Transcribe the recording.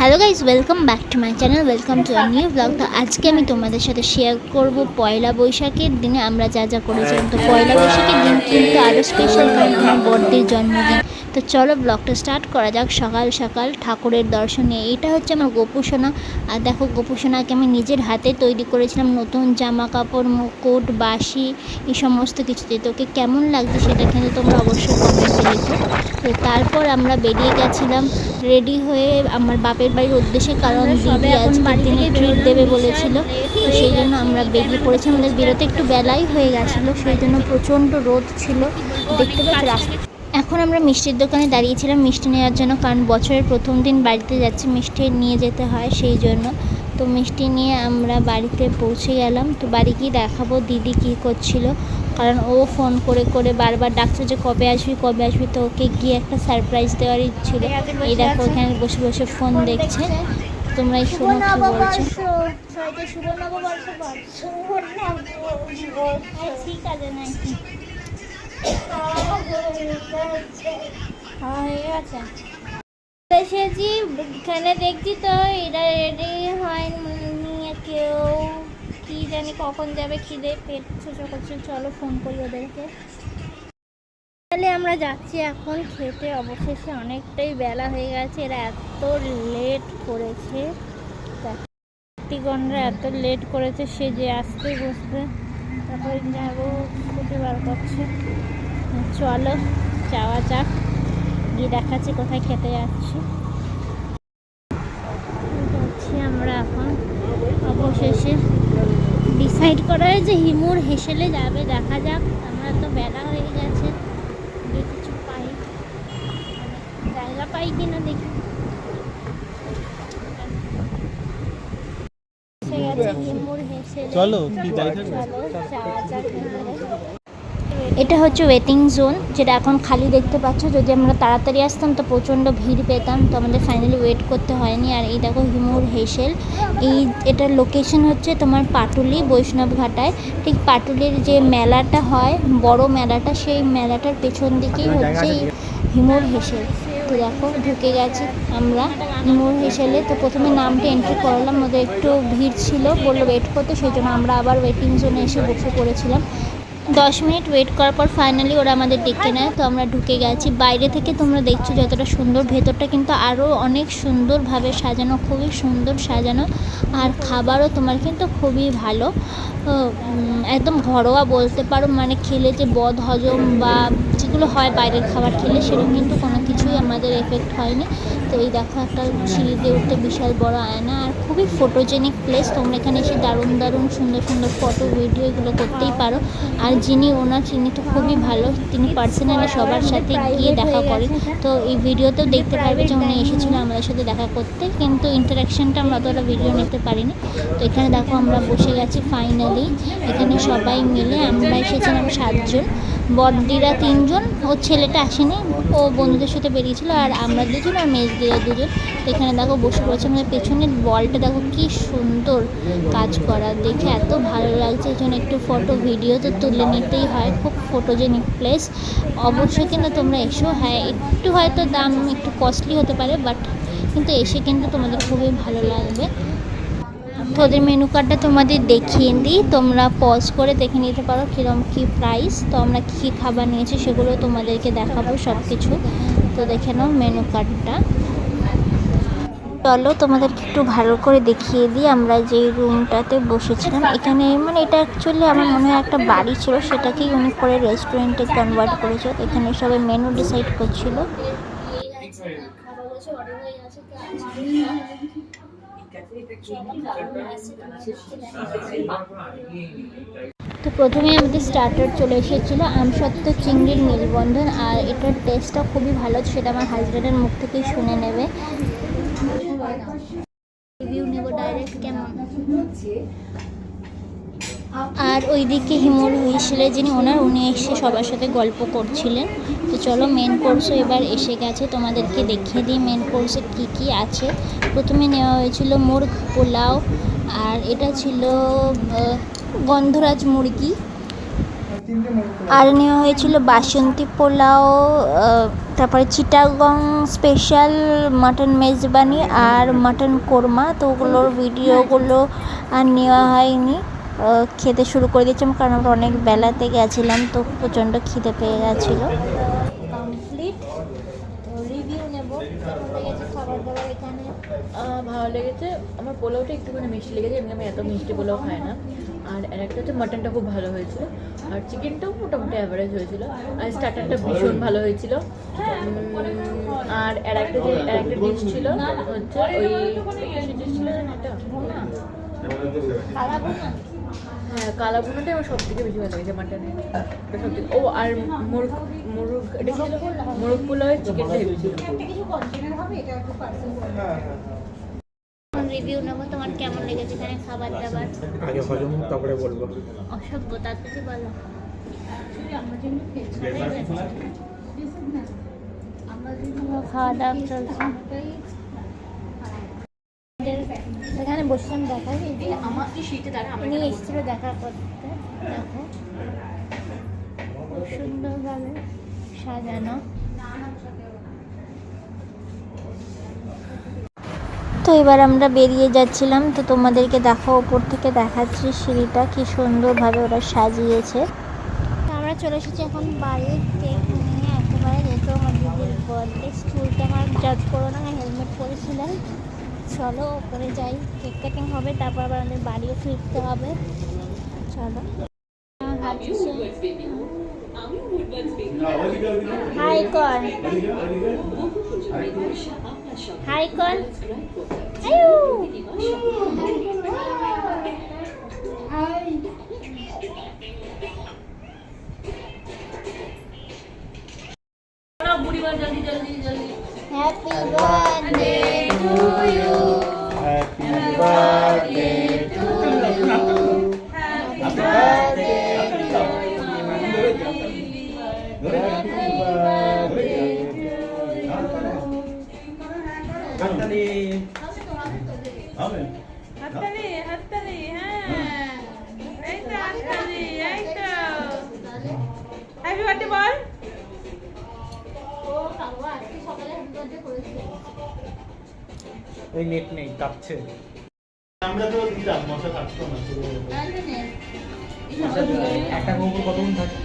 Hello guys welcome back to my channel welcome to our new blog তো আজকে আমি তোমাদের সাথে শেয়ার করব পয়লা বৈশাখের দিনে আমরা যা যা করেছিলাম। তো পয়লা বৈশাখের দিন কিন্তু আরও স্পেশাল কারণ আমার জন্মদিন। তো চলো ব্লগটা স্টার্ট করা যাক সকাল সকাল ঠাকুরের দর্শনে এটা হচ্ছে আমার গোপুসোনা আর দেখো গোপুসোনাকে আমি নিজের হাতে তৈরি করেছিলাম নতুন জামা কাপড় মুকুট বাসি এই সমস্ত কিছু কিছুতে তোকে কেমন লাগছে সেটা কিন্তু তোমরা অবশ্যই কমেন্টে লিখো। তো তারপর আমরা বেরিয়ে গেছিলাম। রেডি হয়ে আমার বাপের বাড়ির উদ্দেশ্যে কারণ দিদি আজকে তিনি ট্রিট দেবে বলেছিল তো সেই জন্য আমরা বেরিয়ে পড়েছি। আমাদের বেরোতে একটু বেলাই হয়ে গেছিল সেই জন্য প্রচণ্ড রোদ ছিল। দেখতে পাচ্ছি রাস্তা এখন আমরা মিষ্টির দোকানে দাঁড়িয়েছিলাম মিষ্টি নেওয়ার জন্য কারণ বছরের প্রথম দিন বাড়িতে যাচ্ছি মিষ্টি নিয়ে যেতে হয় সেই জন্য। তো মিষ্টি নিয়ে আমরা বাড়িতে পৌঁছে গেলাম। তো বাড়ি গিয়ে দেখাবো দিদি কী করছিল। কারণ ও ফোন করে করে বারবার ডাকছে যে কবে আসবি কবে আসবি। তো ওকে গিয়ে একটা সারপ্রাইজ দেওয়ার ছিল। এই দেখো ওখানে বসে বসে ফোন দেখছে। তোমরা এই শোনো কি বলছে। হ্যাঁ হয়ে গেছে এসেছি, এখানে দেখছি তো, এরা রেডি হয়নি কেউ। কি জানি কখন যাবে, খিদে পেট ছোটো করছে। চলো ফোন করি ওদেরকে। তাহলে আমরা যাচ্ছি এখন খেতে। অবশেষে অনেকটাই বেলা হয়ে গেছে। এরা এত লেট করেছে। টিগনরা এত লেট করেছে, সে যে আসতে বসবে। তারপরে যাব ছুটি বার করছে। চলো, যাওয়া যাক। গিয়ে দেখাচ্ছি কোথায় খেতে যাচ্ছি আমরা এখন অবশেষে ডিসাইড করা হয়েছে হিমুর হেসেলে যাবে দেখা যাক আমরা তো বেলা হয়ে গেছে কিছু পাই। জায়গা পাই কিনা দেখি। চলো, কি যাই থাকবে? চলো যাওয়া যাক ভিতরে। এটা হচ্ছে ওয়েটিং জোন যেটা এখন খালি দেখতে পাচ্ছ। যদি আমরা তাড়াতাড়ি আসতাম তো প্রচণ্ড ভিড় পেতাম তো আমাদের ফাইনালি ওয়েট করতে হয়নি। আর এই দেখো হিমুর হেসেল। এই এটার লোকেশন হচ্ছে তোমার পাটুলি বৈষ্ণব ঘাটায়। ঠিক পাটুলির যে মেলাটা হয় বড় মেলাটা সেই মেলাটার পেছন দিকেই হচ্ছে এই হিমুর হেসেল। তো দেখো ঢুকে গেছি আমরা হিমুর হেসেলে। তো প্রথমে নামটা এন্ট্রি করলাম ওদের একটু ভিড় ছিল বলল ওয়েট করতে। সেই জন্য আমরা আবার ওয়েটিং জোনে এসে বসে পড়েছিলাম দশ মিনিট ওয়েট করার পর ফাইনালি ওরা আমাদের ডেকে নেয়। তো আমরা ঢুকে গেছি। বাইরে থেকে তোমরা দেখছ যতটা সুন্দর। ভেতরটা কিন্তু আরও অনেক সুন্দরভাবে সাজানো, খুবই সুন্দর সাজানো। আর খাবারও তোমার কিন্তু খুবই ভালো। একদম ঘরোয়া বলতে পারো। মানে খেলে যে বদ হজম বা যেগুলো হয় বাইরের খাবার খেলে সেরকম কিন্তু কোনো কিছুই আমাদের এফেক্ট হয়নি। তো এই দেখো একটা সিঁড়ি দিয়ে উঠতে বিশাল বড় আয়না আর খুবই ফটোজেনিক প্লেস তোমরা এখানে এসে দারুণ দারুণ সুন্দর সুন্দর ফটো ভিডিও এগুলো করতেই পারো। আর যিনি ওনার তিনি তো খুবই ভালো তিনি পার্সোনালি সবার সাথে গিয়ে দেখা করেন। তো এই ভিডিওতেও দেখতে পারবে যে উনি এসেছিল আমাদের সাথে দেখা করতে কিন্তু ইন্টারাকশনটা আমরা অতটা ভিডিও নিতে পারিনি। তো এখানে দেখো আমরা বসে গেছি ফাইনালি এখানে সবাই মিলে আমরা এসেছিলাম সাতজন। বড়দিরা তিনজন ও ছেলেটা আসেনি, ও বন্ধুদের সাথে বেরিয়েছিল, আর আমরা দুজন আর মেজদিরা দুজন। এখানে দেখো বসে পড়েছে আমাদের পেছনের বলটা দেখো কি সুন্দর কাজ করা। দেখে এত ভালো লাগছে, এই জন্য একটু ফটো ভিডিও তো তুলে নিতেই হয়, খুব ফটোজেনিক প্লেস অবশ্যই কিন্তু তোমরা এসো হ্যাঁ একটু হয়তো দাম একটু কস্টলি হতে পারে বাট কিন্তু এসে কিন্তু তোমাদের খুবই ভালো লাগবে। তো ওদের মেনু কার্ডটা তোমাদের দেখিয়ে দিই। তোমরা পজ করে দেখে নিতে পারো কীরকম কী প্রাইস তো আমরা কী কী খাবার নিয়েছি সেগুলো তোমাদেরকে দেখাবো সব কিছু তো দেখে নাও মেনু কার্ডটা চলো তোমাদেরকে একটু ভালো করে দেখিয়ে দিই। আমরা যেই রুমটাতে বসেছিলাম, এখানে মানে এটা অ্যাকচুয়ালি আমার মনে হয় একটা বাড়ি ছিল। সেটাকেই উনি করে রেস্টুরেন্টে কনভার্ট করেছে। এখানে সবাই মেনু ডিসাইড করছিল। তো প্রথমে আমাদের স্টার্টার চলে এসেছিল আমসত্ত্ব চিংড়ির মেলবন্ধন, আর এটার টেস্টটা খুবই ভালো, সেটা আমার হাজব্যান্ডের মুখ থেকেই শুনে নেবে। রিভিউ নেব ডাইরেক্ট কেমন? আর ওইদিকে হিমুর হুইসেলে যিনি ওনার উনি এসে সবার সাথে গল্প করছিলেন। তো চলো মেন কোর্সও এবার এসে গেছে তোমাদেরকে দেখিয়ে দিই মেন কোর্সে কী কী আছে। প্রথমে নেওয়া হয়েছিল মুরগ পোলাও আর এটা ছিল গন্ধরাজ মুরগি। আর নেওয়া হয়েছিল বাসন্তী পোলাও তারপরে চিটাগং স্পেশাল মাটন মেজবানি আর মাটন কোরমা। তো ওগুলোর ভিডিওগুলো আর নেওয়া হয়নি। খেতে শুরু করে দিয়েছিলাম কারণ আমরা অনেক বেলাতে গেছিলাম তো প্রচণ্ড খিদে পেয়ে গেছিল। কমপ্লিট। তো রিভিউ নেব। কেমন লেগেছে খাবার দাবার এখানে? ভালো লেগেছে। আমার পোলাওটা একটুখানি মিষ্টি লেগেছে এমনি আমি এত মিষ্টি পোলাও খাই না। আর একটা হচ্ছে মাটনটা খুব ভালো হয়েছিল। আর চিকেনটাও মোটামুটি অ্যাভারেজ হয়েছিল। আর স্টার্টারটা ভীষণ ভালো হয়েছিল। আর আর একটা যে একটা ডিশ ছিল হচ্ছে ওই ডিশ ছিল না এটা খারাপ না? হ্যাঁ কালা ভুনাটাই আমার সব থেকে বেশি ভালো লেগেছে মাটনে থেকে ও আর মুরগ মুরগ এটা ছিল? মুরগ পোলাওয়ের চিকেনটা হেভি ছিল। রিভিউ নেব তোমার কেমন লেগেছে এখানে খাবার দাবার? আগে হজম হোক, তারপরে বলব। অসভ্য তাড়াতাড়ি বলো খাওয়া দাওয়া চলছে এখানে বসলাম দেখা শীতে দ্বারা আমার উনি এসেছিল দেখা করতে দেখো। খুব সুন্দরভাবে সাজানো। তো এবার আমরা বেরিয়ে যাচ্ছিলাম তো তোমাদেরকে দেখো ওপর থেকে দেখাচ্ছি সিঁড়িটা কি সুন্দরভাবে ওরা সাজিয়েছে। আমরা চলে এসেছি এখন বাড়ি কেক নিয়ে একেবারে যেহেতু আমার দিদির বার্থডে স্কুলটা আমার জাজ করো না হেলমেট পরেছিলাম চলো ওপরে যাই কেক কাটিং হবে তারপর আবার আমাদের বাড়িও ফিরতে হবে। চলো। হাই কর হাই কর আয়ু happy birthday to you happy birthday to ওই নেট নেই কাঁপছে। আমরা তো দিলাম মশা থাকতো না একটা কুকুর কতক্ষণ থাকে?